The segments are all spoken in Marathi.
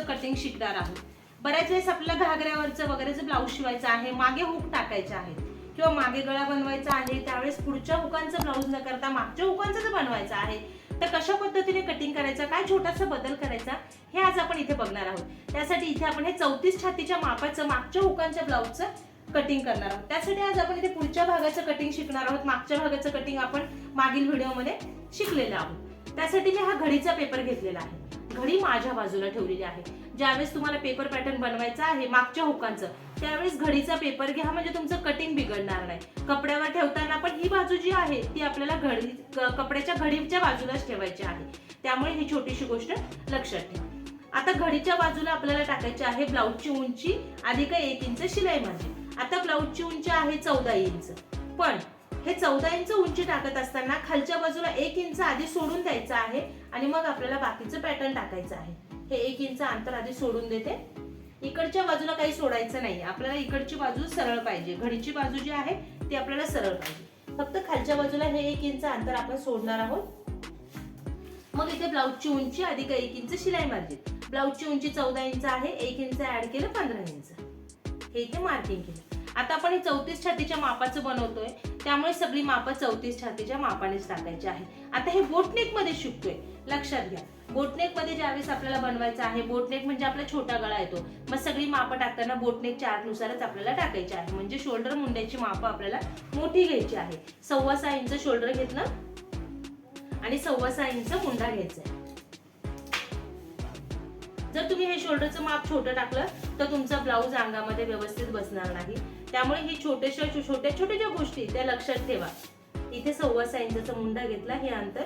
भागाचं कटिंग शिकणार आहोत. बऱ्याच वेळेस आपल्याला घागऱ्यावरचं वगैरे जे ब्लाऊज शिवायचं आहे मागे हुक टाकायचे आहे किंवा मागे गळा बनवायचा आहे त्यावेळेस पुढच्या हुकांचं ब्लाऊज न करता मागच्या हुकांचं जर बनवायचं आहे तर कशा पद्धतीने कटिंग करायचं काय छोटासा बदल करायचा हे आज आपण इथे बघणार आहोत. त्यासाठी इथे आपण हे चौतीस छातीच्या मापाचं मागच्या हुकांच्या ब्लाऊजचं कटिंग करणार आहोत. त्यासाठी आज आपण इथे पुढच्या भागाचं कटिंग शिकणार आहोत. मागच्या भागाचं कटिंग आपण मागील व्हिडिओमध्ये शिकलेलं आहोत. त्यासाठी मी हा घडीचा पेपर घेतलेला आहे. घडी माझ्या बाजूला ठेवलेली आहे. ज्यावेळेस तुम्हाला पेपर पॅटर्न बनवायचा आहे मागच्या हुकांचं त्यावेळेस घडीचा पेपर घ्या म्हणजे तुमचं कटिंग बिघडणार नाही. कपड्यावर ठेवताना पण ही बाजू जी आहे ती आपल्याला घडी कपड्याच्या घडीच्या बाजूलाच ठेवायची आहे. त्यामुळे ही छोटीशी गोष्ट लक्षात ठेवा. आता घडीच्या बाजूला आपल्याला टाकायची आहे ब्लाऊजची उंची अधिक एक इंच शिलाई मार्जिन. आता ब्लाऊजची उंची आहे चौदा इंच. पण हे चौदा इंच उंची टाकत असताना खालच्या बाजूला एक इंच आधी सोडून द्यायचं आहे आणि मग आपल्याला बाकीचं पॅटर्न टाकायचं आहे. हे एक इंच अंतर आधी सोडून देते. इकडच्या बाजूला काही सोडायचं नाही. आपल्याला इकडची बाजू सरळ पाहिजे. घडीची बाजू जी आहे ती आपल्याला सरळ पाहिजे. फक्त खालच्या बाजूला हे एक इंच अंतर आपण सोडणार आहोत. मग इथे ब्लाऊजची उंची अधिक एक इंच शिलाई मार्जिन ब्लाऊजची उंची चौदा इंच आहे एक इंच ऍड केलं पंधरा इंच. हे इथे मार्किंग केलं. आता आपण हे चौतीस छातीच्या मापाचं बनवतोय. त्यामुळे सगळी मापं चौतीस छातीच्या मापानेच टाकायची आहे. आता हे बोटनेकमध्ये शिकतोय. लक्षात घ्या. बोटनेकमध्ये ज्यावेळेस आपल्याला बनवायचं आहे बोटनेक म्हणजे आपला छोटा गळा येतो. मग सगळी मापं टाकताना बोटनेक चार्ट नुसारच आपल्याला टाकायची आहे. म्हणजे शोल्डर मुंड्याची मापं आपल्याला मोठी घ्यायची आहे. सव्वा सहा इंच शोल्डर घेतलं आणि सव्वा सहा इंच मुंडा घ्यायचा आहे. जर तुम्ही हे शोल्डरचं माप छोटं टाकलं तर तुमचा ब्लाऊज अंगामध्ये व्यवस्थित बसणार नाही. त्यामुळे ही छोट्याशा छोट्या छोट्या ज्या गोष्टी त्या लक्षात ठेवा. इथे सव्वा सहा इंचाचा मुंडा घेतला हे अंतर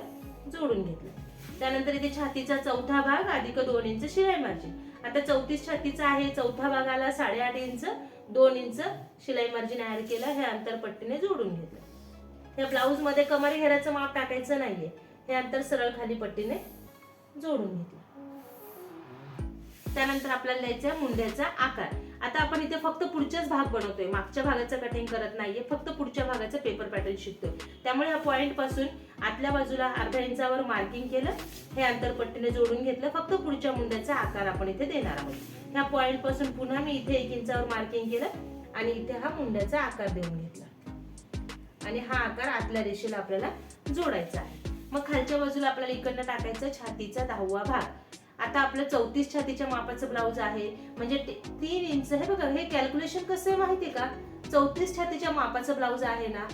जोडून घेतलं. त्यानंतर इथे छातीचा चौथा भाग अधिक दोन इंच शिलाई मार्जिन. आता चौतीस छातीचा आहे चौथा भागाला साडेआठ इंच दोन इंच शिलाई मार्जिन ऍड केलं हे अंतर पट्टीने जोडून घेतलं. या ब्लाऊजमध्ये कमर घेराचं माप टाकायचं नाहीये. हे अंतर सरळ खाली पट्टीने जोडून घेतलं. त्यानंतर आपल्याला द्यायचा मुंड्याचा आकार. आता आपण इथे फक्त पुढचाच भाग बनवतोय. मागच्या भागाचं कटिंग करत नाहीये फक्त पुढच्या भागाचं पेपर पॅटर्न शिकतोय. त्यामुळे ह्या पॉइंटपासून आतल्या बाजूला अर्ध्या इंचावर मार्किंग केलं हे अंतर पट्टीने जोडून घेतलं फक्त पुढच्या मुंड्याचा आकार आपण इथे देणार आहोत. ह्या पॉइंटपासून पुन्हा मी इथे एक इंचावर मार्किंग केलं आणि इथे हा मुंड्याचा आकार देऊन घेतला. आणि हा आकार आतल्या रेषेला आपल्याला जोडायचा आहे. मग खालच्या बाजूला आपल्याला इकडनं टाकायचं छातीचा दहावा भाग. आता आपलं चौतीस छातीच्या मापाचं ब्लाऊज आहे. म्हणजे तीन इंच हे बघा हे कॅल्क्युलेशन कसं आहे माहितीये का? चौतीस छातीच्या मापाचं ब्लाऊज आहे ना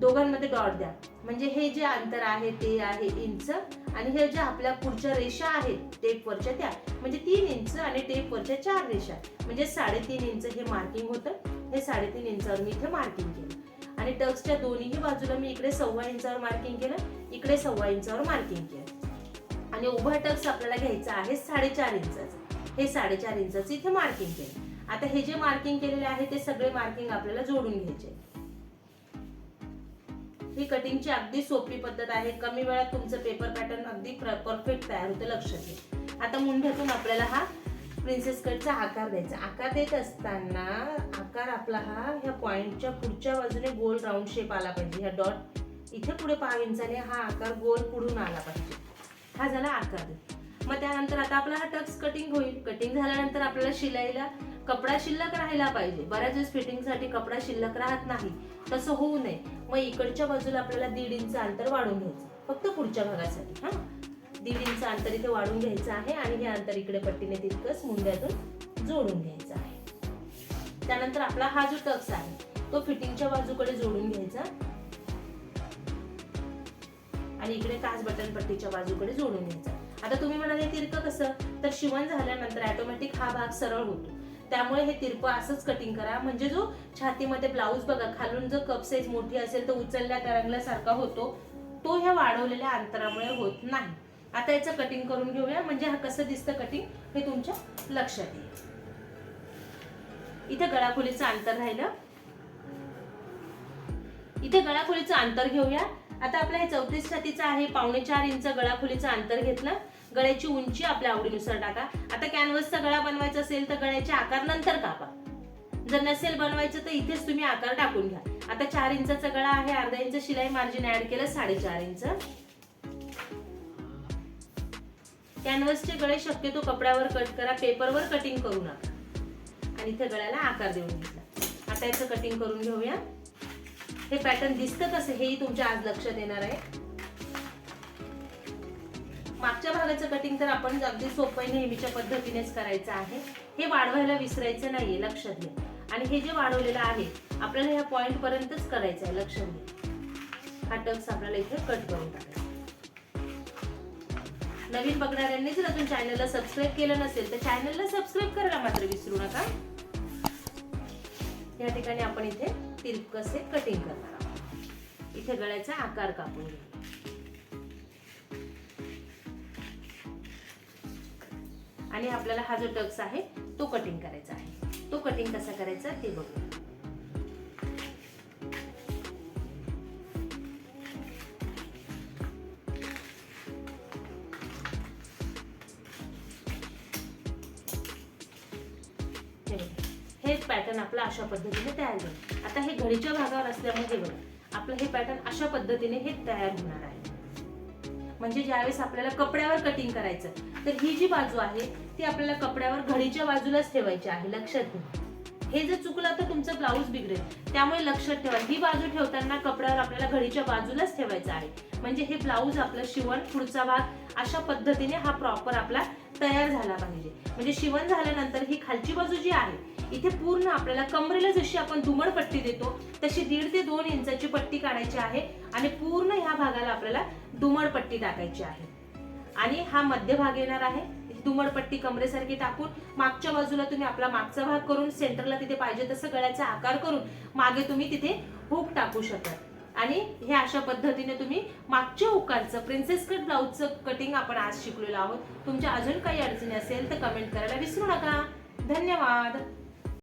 दोघांमध्ये डॉट द्या. म्हणजे हे जे अंतर आहे ते आहे इंच आणि हे जे आपल्या पुढच्या रेषा आहेत टेपवरच्या त्या. म्हणजे तीन इंच आणि टेपवरच्या चार रेषा. म्हणजे साडेतीन इंच हे मार्किंग होतं. हे साडेतीन इंचावर मी इथे मार्किंग केलं. आणि टक्सच्या दोन्ही बाजूला मी इकडे सव्वा इंचावर मार्किंग केलं. इकडे सव्वा इंचावर मार्किंग केलं. आणि उभा टक्स आपल्याला घ्यायचा आहे साडेचार इंचाचं. हे साडेचार इंचाचं इथे मार्किंग केलं. आता हे जे मार्किंग केलेले आहे ते सगळे मार्किंग आपल्याला जोडून घ्यायचे. ही कटिंगची अगदी सोपी पद्धत आहे. कमी वेळात तुमचं पेपर पॅटर्न अगदी परफेक्ट तयार होतं. लक्षात घ्या. आता मुंढ्यातून आपल्याला हा प्रिन्सेस कटचा आकार द्यायचा. आकार देत असताना आकार आपला हा ह्या पॉइंटच्या पुढच्या बाजूने गोल राऊंड शेप आला पाहिजे. ह्या डॉट इथे पुढे पाव इंचाने हा आकार गोल पुढून आला पाहिजे. हा झाला आकार मग त्यानंतर आता आपला हा टक्स कटिंग होईल. कटिंग झाल्यानंतर आपल्याला शिलाईला कपडा शिल्लक राहायला पाहिजे. बऱ्याच वेळेस फिटिंगसाठी कपडा शिल्लक राहत नाही. तसं होऊ नये. मग इकडच्या बाजूला आपल्याला दीड इंच अंतर वाढून घ्यायचं. फक्त पुढच्या भागासाठी हा? दीड इंच अंतर इथे वाढून घ्यायचं आहे आणि हे अंतर इकडे पट्टीने तितकंच मुंड्यातून जोडून घ्यायचं आहे. त्यानंतर आपला हा जो टक्स आहे तो फिटिंगच्या बाजूकडे जोडून घ्यायचा. आणि इकडे काच बटन पट्टीच्या बाजूकडे जोडून घ्यायचा. आता तुम्ही म्हणाले तिरकं कसं? तर शिवण झाल्यानंतर ऑटोमॅटिक हा भाग सरळ होतो. त्यामुळे हे तिरपं असंच कटिंग करा. म्हणजे जो छातीमध्ये ब्लाऊज बघा खालून जर कप साईज मोठी असेल तर उचलल्या तरंगल्यासारखा होतो तो ह्या वाढवलेल्या अंतरामुळे होत नाही. आता याचं कटिंग करून घेऊया. म्हणजे हा कसं दिसतं कटिंग हे तुमच्या लक्षात येईल. इथे गळाखोलीचं अंतर राहिलं. इथे गळाखोलीचं अंतर घेऊया. आता आपलं हे चौतीस छातीचं आहे पावणे चार इंच गळाखोलीचं अंतर घेतलं. गळ्याची उंची आपल्या आवडीनुसार टाका. आता कॅनव्हसचा गळा बनवायचा असेल तर गळ्याच्या आकार नंतर कापा. जर नसेल बनवायचं तर इथेच तुम्ही आकार टाकून घ्या. आता चार इंचाचा गळा आहे अर्धा इंच शिलाई मार्जिन ऍड केलं साडेचार इंच. कॅनव्हसचे गळे शक्यतो कपड्यावर कट करा पेपरवर कटिंग करू नका. आणि इथे गळ्याला आकार देऊन घेतला. आता याचं कटिंग करून घेऊया. हे पॅटर्न दिसतं कसं हेही तुमच्या आज लक्षात येणार आहे. मागच्या भागाचं कटिंग तर आपण अगदी सोपं नेहमीच्या पद्धतीनेच करायचं आहे. हे वाढवायला विसरायचं नाहीये लक्षात घ्या. आणि हे जे वाढवलेलं आहे आपल्याला ह्या पॉइंट पर्यंतच करायचं आहे लक्षात घ्या. हा टक्स आपल्याला इथे कट करून टाकायचा नवीन बघणाऱ्यांनी जर अजून चॅनलला सबस्क्राईब केलं नसेल तर चॅनलला सबस्क्राईब करायला मात्र विसरू नका. या ठिकाणी आपण इथे तिरकसे कटिंग करणार आहोत. इथे गळ्याचा आकार कापून घेऊ. आणि आपल्याला हा जो टक्स आहे तो कटिंग करायचा आहे. तो कटिंग कसा करायचा ते बघू हे पॅटर्न आपलं अशा पद्धतीने तयार होईल. आता हे घडीच्या भागावर असल्यामुळे बघा आपलं हे पॅटर्न अशा पद्धतीने हे तयार होणार आहे. म्हणजे ज्यावेळेस आपल्याला कपड्यावर कटिंग करायचं तर ही जी बाजू आहे ती आपल्याला कपड्यावर घडीच्या बाजूलाच ठेवायची आहे लक्षात घ्या हे जर चुकलं तर तुमचं ब्लाऊज बिघडेल. त्यामुळे लक्षात ठेवा ही बाजू ठेवताना कपड्यावर आपल्याला घडीच्या बाजूलाच ठेवायचं आहे. म्हणजे हे ब्लाऊज आपलं शिवण पुढचा भाग अशा पद्धतीने हा प्रॉपर आपला तयार झाला पाहिजे. म्हणजे शिवण झाल्यानंतर ही खालची बाजू जी आहे इथे पूर्ण आपल्याला कमरेला जशी आपण दुमड पट्टी देतो तशी दीड ते दोन इंचाची पट्टी काढायची आहे आणि पूर्ण ह्या भागाला आपल्याला दुमड पट्टी टाकायची आहे. आणि हा मध्य भाग येणार आहे. दुमडपट्टी कमरेसारखी टाकून मागच्या बाजूला तुम्ही आपला मागचा भाग करून सेंटरला तिथे पाहिजे तसं गळ्याचा आकार करून मागे तुम्ही तिथे हुक टाकू शकता. आणि हे अशा पद्धतीने तुम्ही मागच्या हुकांचं प्रिन्सेस कट ब्लाऊजचं कटिंग आपण आज शिकलेलो आहोत. तुमच्या अजून काही अडचणी असेल तर कमेंट करायला विसरू नका. धन्यवाद.